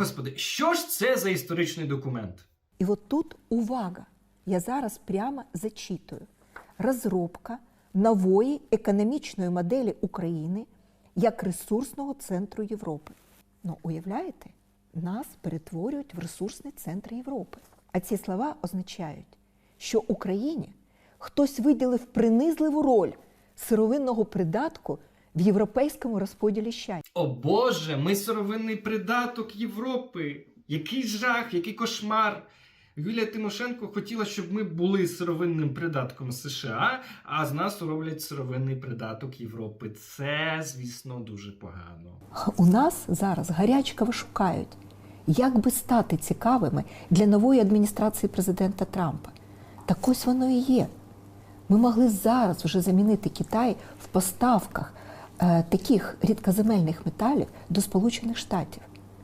Господи, що ж це за історичний документ? І от тут увага. Я зараз прямо зачитую. Розробка нової економічної моделі України як ресурсного центру Європи. Ну, уявляєте, нас перетворюють в ресурсний центр Європи. А ці слова означають, що Україні хтось виділив принизливу роль сировинного придатку в європейському розподілі щастя. О Боже, ми сировинний придаток Європи. Який жах, який кошмар. Юлія Тимошенко хотіла, щоб ми були сировинним придатком США, а з нас роблять сировинний придаток Європи. Це, звісно, дуже погано. У нас зараз гарячково шукають, як би стати цікавими для нової адміністрації президента Трампа. Так ось воно і є. Ми могли зараз вже замінити Китай в поставках таких рідкоземельних металів до Сполучених Штатів.